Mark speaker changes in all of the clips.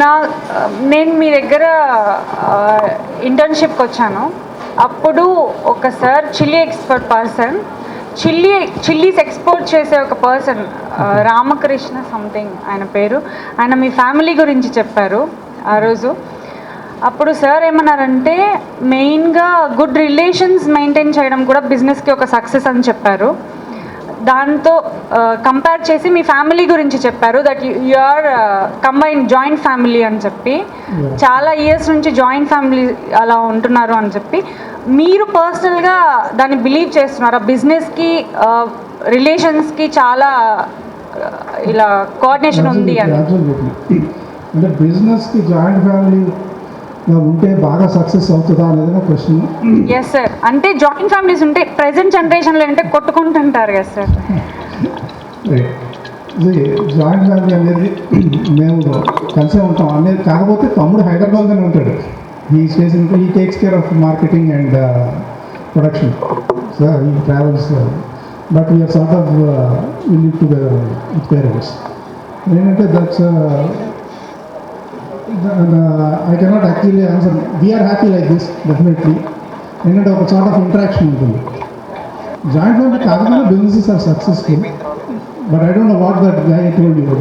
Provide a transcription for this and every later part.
Speaker 1: నా నేను మీ దగ్గర ఇంటర్న్షిప్కి వచ్చాను. అప్పుడు ఒక sir chilli expert person chilli chillies export చేసే ఒక పర్సన్ రామకృష్ణ సంథింగ్ ఆయన పేరు. ఆయన మీ ఫ్యామిలీ గురించి చెప్పారు ఆ రోజు. అప్పుడు సార్ ఏమన్నారంటే మెయిన్గా గుడ్ రిలేషన్స్ మెయింటైన్ చేయడం కూడా బిజినెస్కి ఒక సక్సెస్ అని చెప్పారు. దాంతో కంపేర్ చేసి మీ ఫ్యామిలీ గురించి చెప్పారు that you are combine joint family అని చెప్పి. చాలా ఇయర్స్ నుంచి జాయింట్ ఫ్యామిలీ అలా ఉంటున్నారు అని చెప్పి. మీరు పర్సనల్గా దాన్ని బిలీవ్ చేస్తున్నారు? ఆ బిజినెస్కి రిలేషన్స్కి చాలా ఇలా కోఆర్డినేషన్ ఉంది అని.
Speaker 2: అంటే బిజినెస్కి జాయింట్ ఫ్యామిలీ ఉంటే బాగా సక్సెస్ అవుతుందా అనేది క్వశ్చన్.
Speaker 1: ఎస్ సార్ అంటే జాయింట్ ఫ్యామిలీస్ ఉంటే ప్రజెంట్ జనరేషన్లో అంటే కొట్టుకుంటుంటారు కదా సార్
Speaker 2: జాయింట్ ఫ్యామిలీ అనేది మేము కలిసే ఉంటాం. అనేది కాకపోతే తమ్ముడు హైదరాబాద్లోనే ఉంటాడు. ఈ చేసిన ఈ takes care of marketing and production sir ఈ travels but we're sort of live together with parents ఏంటంటే that's I cannot actually answer we are happy like this definitely ఏంటంటే ఒక సార్ట్ ఆఫ్ ఇంటరాక్షన్ ఉంటుంది జాయింట్ ఫ్యామిలీ కాకుండా businesses are successful but I don't know what that guy told you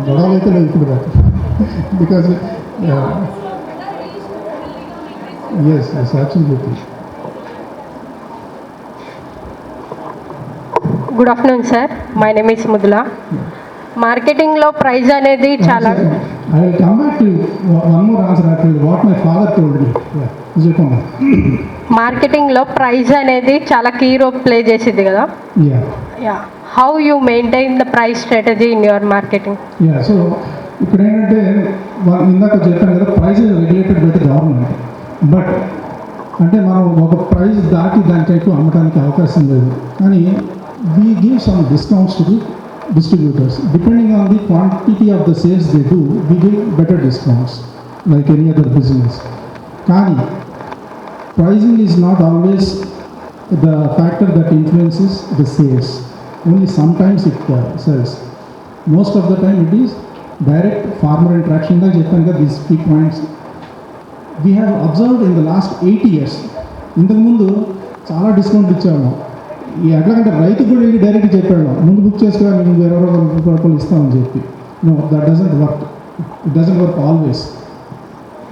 Speaker 2: గొడవలు అయితే లేదు ఇప్పుడు దాకా because yes yes absolutely
Speaker 3: good afternoon sir my name is Mudula మార్కెటింగ్లో prize అనేది చాలా
Speaker 2: I come back to one more answer actually what my father told me Kumar
Speaker 3: మార్కెటింగ్లో prize అనేది చాలా key role play చేసింది కదా?
Speaker 2: Yeah
Speaker 3: yeah how you maintain the price strategy in your marketing
Speaker 2: yeah so ఇప్పుడు ఏంటంటే ఇందాక చెప్పాను కదా price regulated by the government but అంటే మనం ఒక ప్రైస్ దాటి దానికి ఎక్కువ అమ్మడానికి అవకాశం లేదు. కానీ we give some discounts to the distributors. Depending on the quantity of the sales they do, we give better discounts, like any other business. Kani, pricing is not always the factor that influences the sales. Only sometimes it uh, sells. Most of the time it is direct farmer interaction. Like చెప్పాను these key points. We have observed in the last eight years. ఇంతకుముందు చాలా discount ఇచ్చాము ఈ ఎట్లాగంటే రైతు కూడా వెళ్ళి direct చెప్పాడు ముందు బుక్ చేసుకో మేము వేరే రూపాయలు ఇస్తామని చెప్పి. No that doesn't work it doesn't work always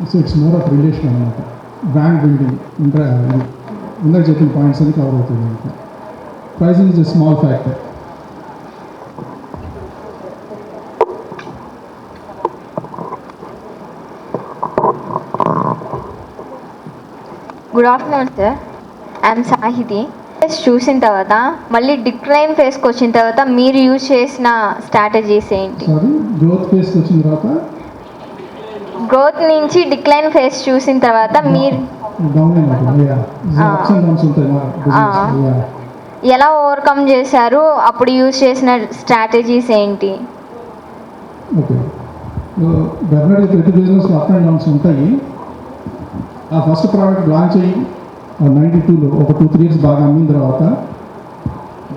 Speaker 2: so it's more of relation అనమాట బ్రాండ్ బిల్డింగ్ ఇంకా ఇందాక చెప్పిన పాయింట్స్ అన్ని కవర్ అవుతుంది అనమాట pricing is a small factor
Speaker 4: good afternoon sir I'm Sahithi face చూసిన తర్వాత మళ్ళీ డిక్లైన్ ఫేస్కి వచ్చిన తర్వాత మీరు యూజ్ చేసిన స్ట్రాటజీస్ ఏంటి?
Speaker 2: గ్రోత్ ఫేస్కి వచ్చిన తర్వాత?
Speaker 4: గ్రోత్ నుంచి డిక్లైన్ ఫేస్ చూసిన తర్వాత మీరు
Speaker 2: బిజినెస్ యా
Speaker 4: ఎలా ఓవర్కమ్ చేశారు? అప్పుడు యూజ్ చేసిన స్ట్రాటజీస్ ఏంటి?
Speaker 2: డెఫినెట్గా ప్రతి బిజినెస్లో అప్ అండ్ డౌన్స్ ఉంటాయి. ఆ ఫస్ట్ ప్రోడక్ట్ లాంచ్ అయ్యి నైంటీ టూలో ఒక టూ త్రీ ఇయర్స్ బాగా అమ్మిన తర్వాత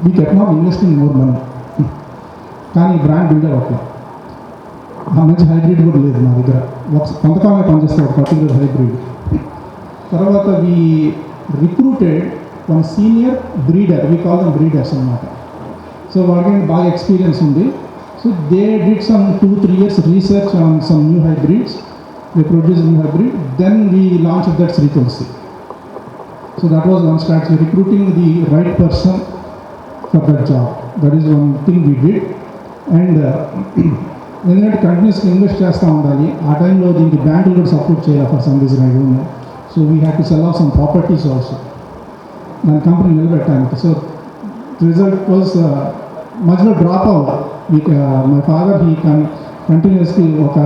Speaker 2: we get not investing more money కానీ బ్రాండ్ బిల్డర్ ఒక మంచి హైబ్రిడ్ కూడా లేదు నా దగ్గర. ఒక కొంతకాలమే పనిచేస్తే ఒక పర్టికులర్ హైబ్రిడ్ తర్వాత we recruited one senior breeder we call them breeders అన్నమాట. సో వాళ్ళకి బాగా ఎక్స్పీరియన్స్ ఉంది. So they did some two three years research on some new hybrids they produce new hybrid then we launch that Sri Tulasi so that was one strategy recruiting the right person for that job that is one thing we did and ఎందుకంటే కంటిన్యూస్గా invest చేస్తూ ఉండాలి. ఆ టైంలో దీనికి బ్యాంకులు కూడా support చేయాలి for some reason I don't know so we have to sell of some properties also దాని కంపెనీ నిలబెట్టడానికి సో రిజల్ట్ వాజ్ మధ్యలో డ్రాప్ అవ్వాలి మీకు మై ఫాదర్ హీ కన్ కంటిన్యూస్కి ఒక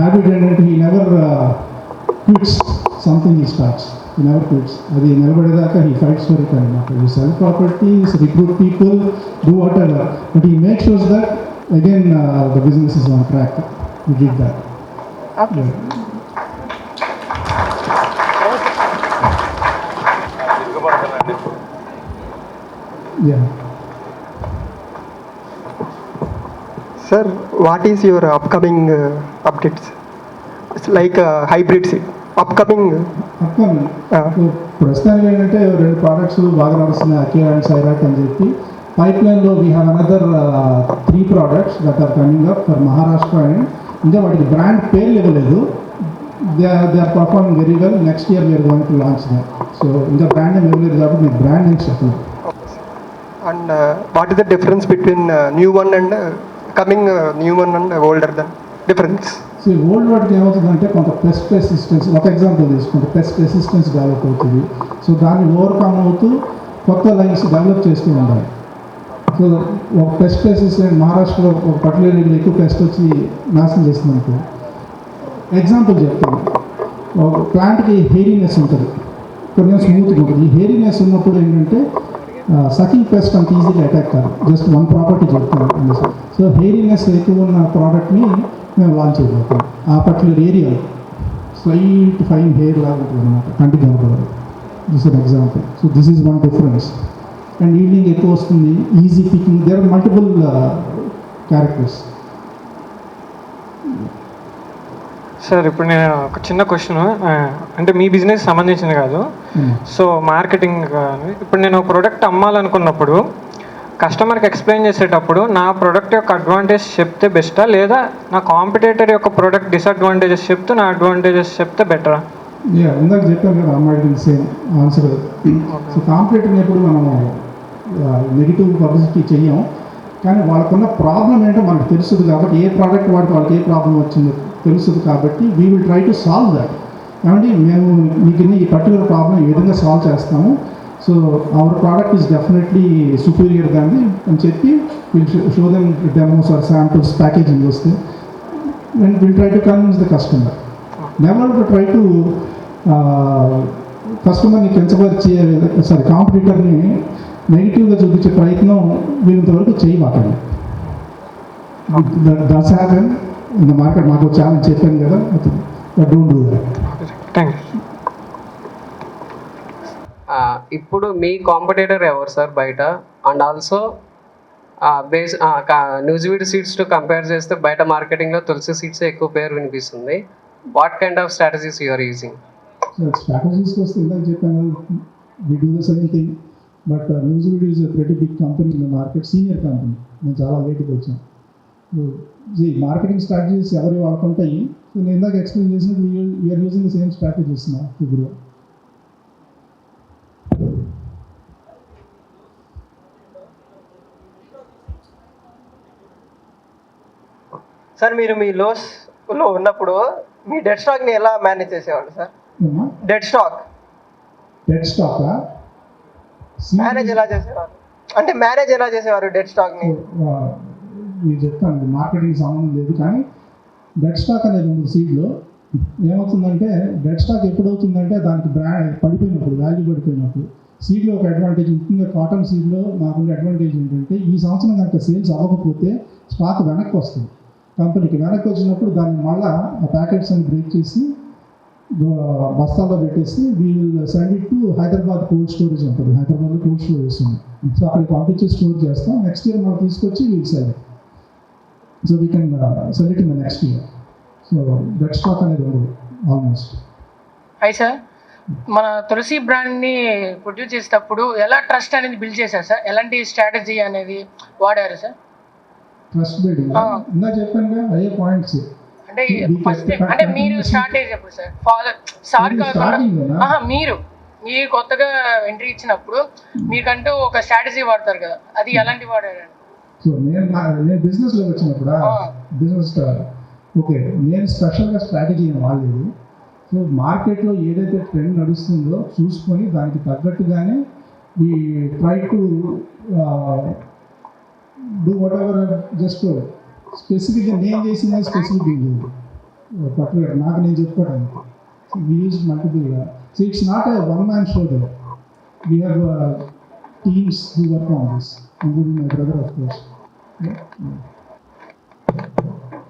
Speaker 2: హ్యాబిట్ ఏంటంటే he never quits something he starts he never quits అది నిలబడేదాకా హీ ఫైట్స్ ఫర్ ఇట్ అనమాట you sell properties recruit people do whatever but he make sures that again the business is on track you did that
Speaker 4: okay
Speaker 2: Yeah.
Speaker 5: Sir, what is your upcoming uh, updates? It's like uh, hybrid seed. Uh,
Speaker 2: ప్రస్తుతానికి ఏంటంటే రెండు products బాగా నడుస్తున్నాయి అకే and సైరాక్ అని చెప్పి. Pipe లైన్లో we have another three products that are coming up for Maharashtra and ఇంకా వాటికి బ్రాండ్ పేర్లు ఇవ్వలేదు they are they are performing very well next year we're going to launch the so ఇంకా బ్రాండ్ ఏం ఇవ్వలేదు కాబట్టి మీకు బ్రాండ్ నేమ్స్ చెప్పలేదు.
Speaker 5: And uh, what is the difference between uh, new one and uh, coming uh, new one
Speaker 2: so old వాటికి ఏమవుతుందంటే కొంత pest resistance ఒక ఎగ్జాంపుల్ తీసుకుంటే పెస్ట్ రెసిస్టెన్స్ డెవలప్ అవుతుంది. సో దాన్ని ఓవర్కమ్ అవుతూ కొత్త లైన్స్ డెవలప్ చేస్తూ ఉండాలి. సో ఒక పెస్ట్ రెసిస్టెంట్ మహారాష్ట్రలో ఒక పర్టికులర్ ఏరియా ఎక్కువ పెస్ట్ వచ్చి నాశనం చేస్తుంది అనుకో. ఎగ్జాంపుల్ చెప్తాను. ఒక ప్లాంట్కి హెయిరీనెస్ ఉంటుంది. కొంచెం స్మూత్గా ఉంటుంది. ఈ హెయిరీనెస్ ఉన్నప్పుడు ఏంటంటే సకింగ్ పెస్ట్ అంత ఈజీగా అటాక్ కాదు. జస్ట్ వన్ ప్రాపర్టీ చెప్తాను. సో హెయిరీనెస్ ఎక్కువ ఉన్న ప్రోడక్ట్ని మేము లాంచ్ చేయబోతాం ఆ particular area slight fine hair లాగా ఉంటుంది అనమాట కంటికి కనపడదు this an example so this is one difference and evening ఎక్కువ వస్తుంది. Easy picking there are multiple characters
Speaker 6: sir ఇప్పుడు నేను ఒక చిన్న క్వశ్చన్ అంటే మీ బిజినెస్ సంబంధించింది కాదు. సో మార్కెటింగ్ కానీ ఇప్పుడు నేను ప్రోడక్ట్ అమ్మాలనుకున్నప్పుడు కస్టమర్కి ఎక్స్ప్లెయిన్ చేసేటప్పుడు నా ప్రోడక్ట్ యొక్క అడ్వాంటేజ్ చెప్తే బెస్టా లేదా నా కాంపిటేటర్ యొక్క ప్రోడక్ట్ డిసడ్వాంటేజెస్ చెప్తే నా అడ్వాంటేజెస్ చెప్తే బెటరా
Speaker 2: ఇందాక చెప్పాను కదా అమ్మాయి సేమ్ ఆన్సర్ సో కాంపిటేటర్ ఎప్పుడు మనం నెగిటివ్ పబ్లిసిటీ చెయ్యం. కానీ వాళ్ళకున్న ప్రాబ్లం ఏంటో మనకు తెలుస్తుంది కాబట్టి ఏ ప్రోడక్ట్ వాడికి వాళ్ళకి ఏ ప్రాబ్లం వచ్చిందో తెలుస్తుంది కాబట్టి we will try to solve that ఏమంటే మేము మీకు ఈ పర్టికులర్ ప్రాబ్లం ఈ విధంగా సాల్వ్ చేస్తాము. So our product is definitely superior దాన్ని అని చెప్పి will show them demos or samples packaging వస్తే and will try to convince the customer never to try to కస్టమర్ని కించపరిచే సారీ కాంపిటీటర్ని నెగిటివ్గా చూపించే ప్రయత్నం వీళ్ళంతవరకు చేయమాకండి. This happen in the market మాకు ఛాలెంజ్ చెప్పాను కదా డోంట్ డూ
Speaker 6: థ్యాంక్ యూ
Speaker 7: ఇప్పుడు మీ కాంపిటేటర్ ఎవరు సార్ బయట? And also base Nuziveedu seeds to compare చేస్తే బయట మార్కెటింగ్లో తులసి సీట్స్ ఎక్కువ పేరు వినిపిస్తుంది. What kind of strategies you are
Speaker 2: using so స్ట్రాటజీస్కి వస్తే ఇందాక చెప్పాను we do the same thing but Nuziveedu is very big company in market senior company నేను చాలా లేట్గా వచ్చాను. మార్కెటింగ్ స్ట్రాటజీస్ ఎవరి వాళ్ళకుంటాయి సో నేను ఇందాక ఎక్స్ప్లెయిన్ చేసిన we are using the same strategies నా ఇప్పుడు
Speaker 5: సార్ మీరు మీ లోస్లో ఉన్నప్పుడు మీ డెడ్ స్టాక్ని ఎలా మేనేజ్ చేసేవాళ్ళు sir dead stock
Speaker 2: dead stock
Speaker 5: manage ఎలా చేసేవారు అంటే మేనేజ్ ఎలా చేసేవారు డెడ్ స్టాక్ని?
Speaker 2: నేను చెప్తాను మార్కెటింగ్ సంబంధం లేదు. కానీ డెడ్ స్టాక్ అనేది ఉంది సీడ్లో. ఏమవుతుందంటే డెడ్ స్టాక్ ఎప్పుడవుతుందంటే దానికి బ్రాండ్ పడిపోయినప్పుడు వాల్యూ పడిపోయినప్పుడు. సీడ్లో ఒక అడ్వాంటేజ్ ఉంటుంది. కాటన్ సీడ్లో మాకుండే అడ్వాంటేజ్ ఏంటంటే ఈ సంవత్సరం కనుక సేల్స్ అవ్వకపోతే స్టాక్ వెనక్కి వస్తుంది. కంపెనీకి వెనక్కి వచ్చినప్పుడు దాన్ని మళ్ళా ఆ ప్యాకెట్స్ అని బ్రేక్ చేసి బస్తాల్లో పెట్టేసి వీళ్ళు send it to Hyderabad cold storage ఉంటుంది. హైదరాబాద్లో కోల్డ్ స్టోరేజ్ ఉంది. సో అక్కడికి పంపించి స్టోర్ చేస్తాం. నెక్స్ట్ ఇయర్ మనం తీసుకొచ్చి we'll sell so we can sell it in the next year so dead stock అనేది ఉండదు ఆల్మోస్ట్
Speaker 8: హాయ్ సార్ మన తులసి బ్రాండ్ని ప్రొడ్యూస్ చేసేటప్పుడు ఎలా ట్రస్ట్ అనేది బిల్డ్ చేశారు సార్ ఎలాంటి స్ట్రాటజీ అనేది వాడారు సార్
Speaker 2: ట్రస్ట్ బిల్డింగ్. ఇందా చెప్పాను అయ్యే పాయింట్స్
Speaker 8: అంటే ఫస్ట్ అంటే మీరు స్టార్ట్ అయ్యేటప్పుడు సార్ ఫాదర్ సార్ కాకుండా మీరు. మీరు కొత్తగా ఎంట్రీ ఇచ్చినప్పుడు మీకంటూ ఒక స్ట్రాటజీ వాడతారు కదా అది ఎలాంటి వాడారు?
Speaker 2: సో నేను నేను బిజినెస్లో వచ్చినప్పుడు. బిజినెస్ ఓకే నేను స్పెషల్గా స్ట్రాటజీ ఏం వాడలేదు. సో మార్కెట్లో ఏదైతే ట్రెండ్ నడుస్తుందో చూసుకొని దానికి తగ్గట్టుగానే ఈ try to do whatever just స్పెసిఫిక్గా నేను చేసిన స్పెసిఫిక్ లేదు. పర్టికులర్ నాకు నేను చెప్పుకోవడానికి we use multiple so it's not a one man show they we have teams who work on this including my brother of course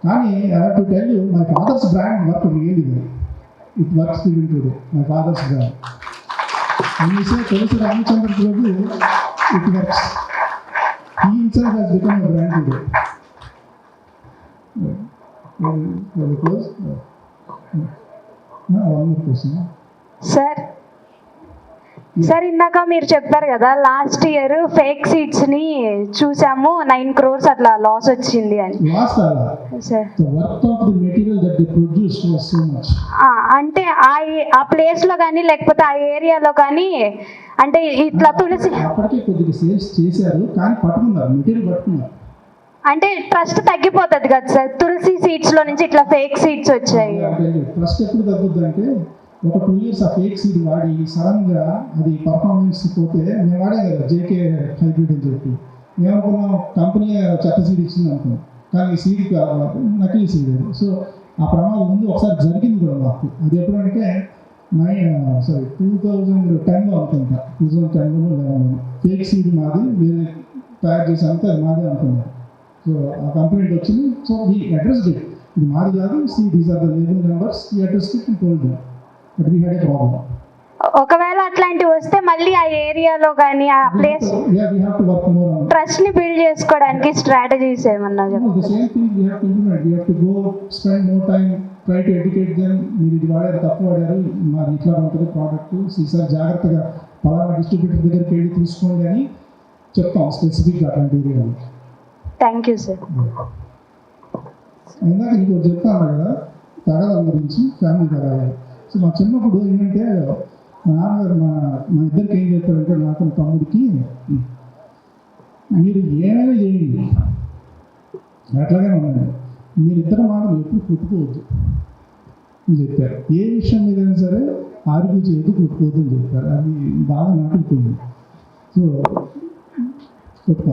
Speaker 2: కానీ I to tell you my father's brand work really it works even today my father's brand మీసే తెలుసు Ramachandra Prabhu it works he himself has become a brand today close one more question
Speaker 9: sir sir ఇందాక మీరు చెప్పారు కదా last year fake సీట్స్ని చూసాము nine crores అట్లా loss వచ్చింది అని. అంటే ఆ ఆ ప్లేస్లో కానీ లేకపోతే ఆ ఏరియాలో కానీ అంటే ఇట్లా తులసి అంటే ట్రస్ట్ తగ్గిపోతుంది కదా సార్ తులసి సీట్స్లో నుంచి ఇట్లా ఫేక్ సీట్స్ వచ్చాయి.
Speaker 2: ట్రస్ట్ ఎప్పుడు తగ్గుద్ది అంటే ఒక టూ ఇయర్స్ ఆ ఫేక్ సీడ్ వాడి సడన్గా అది పర్ఫార్మెన్స్ పోతే మేము వాడే కదా జేకే హైబ్రిడ్ అని చెప్పి. మేమనుకున్నాం కంపెనీ చెత్త సీడ్ ఇచ్చింది అనుకున్నాం. కానీ సీడ్ నకిలీ సీడ్ అది. సో ఆ ప్రమాదం ముందు ఒకసారి జరిగింది కూడా మాకు. అది ఎప్పుడంటే నైన్ సారీ టూ థౌజండ్ టెన్లో అనుకుంటా. టూ థౌజండ్ టెన్లో లెవెన్లో ఫేక్ సీడ్ మాది వేరే తయారు చేసి అది మాదే అనుకున్నాం. సో ఆ కంప్లైంట్ వచ్చింది. సో ఈ అడ్రస్ ఇది మాది కాదు see these are the label numbers ఈ అడ్రస్ ఇట్ టోల్డ్
Speaker 9: ఒకవేళ అట్లాంటివి వస్తే మళ్ళీ ఆ ఏరియాలో కానీ ఆ ప్లేస్ ట్రస్ట్ని బిల్డ్ చేసుకోవడానికి స్ట్రాటజీస్ ఏమన్నా
Speaker 2: ట్రై టు ఎడ్యుకేట్ దెమ్ మీరు ఇది వాడారు తప్పు వాడారు. మాది ఇట్లా ఉంటుంది ప్రోడక్ట్ ఈసారి జాగ్రత్తగా పలానా డిస్ట్రిబ్యూటర్ దగ్గరికి వెళ్ళి తీసుకోండి అని చెప్తాం స్పెసిఫిక్గా అట్లాంటి ఏరియాలో.
Speaker 9: థ్యాంక్ యూ సార్
Speaker 2: ఇందాక నీకు చెప్తాను కదా తగాదాల గురించి ఫ్యామిలీ తగాదాలు సో మా చిన్నప్పుడు ఏంటంటే మా నాన్నగారు మా మా ఇద్దరికి ఏం చెప్పారంటే నాకు తమ్ముడికి మీరు ఏమైనా చేయండి. అట్లాగే ఉండండి. మీరిద్దరు మాత్రం ఎప్పుడు కొట్టుకోవద్దు అని చెప్పారు. ఏ విషయం మీదైనా సరే ఆర్గ్యూ చేయదు కొట్టుకోవద్దు అని చెప్పారు. అది బాగా నాటుకుపోయింది సో కొట్టుకో.